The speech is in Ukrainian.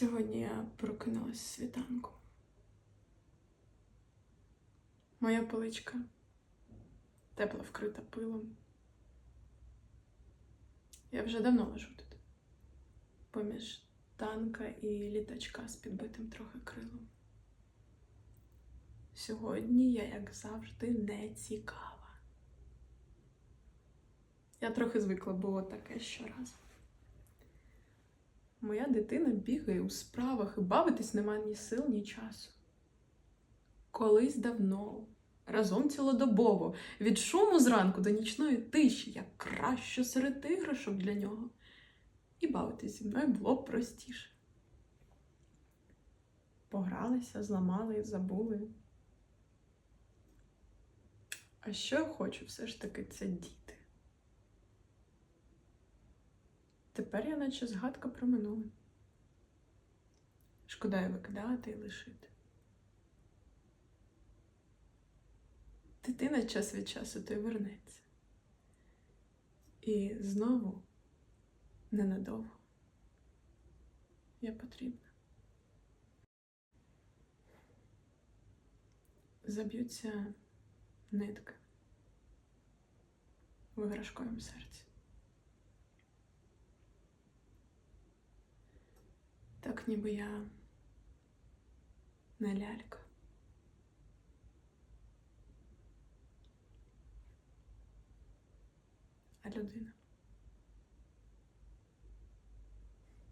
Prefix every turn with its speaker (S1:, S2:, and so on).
S1: Сьогодні я прокинулась світанку. Моя поличка тепло вкрита пилом. Я вже давно лежу тут, поміж танка і літачка з підбитим трохи крилом. Сьогодні я, як завжди, не цікава. Я трохи звикла було таке щоразу. Моя дитина бігає у справах і бавитись нема ні сил, ні часу. Колись давно, разом цілодобово, від шуму зранку до нічної тиші, як краще серед іграшок для нього. І бавитись зі мною було б простіше. Погралися, зламали забули. А що я хочу все ж таки це діти. Тепер я наче згадка про минуле. Шкода й викидати і лишити. Дитина час від часу то й вернеться. І знову ненадовго я потрібна. Заб'ються нитки в іграшковому серці. Так ніби я не лялька. А людина.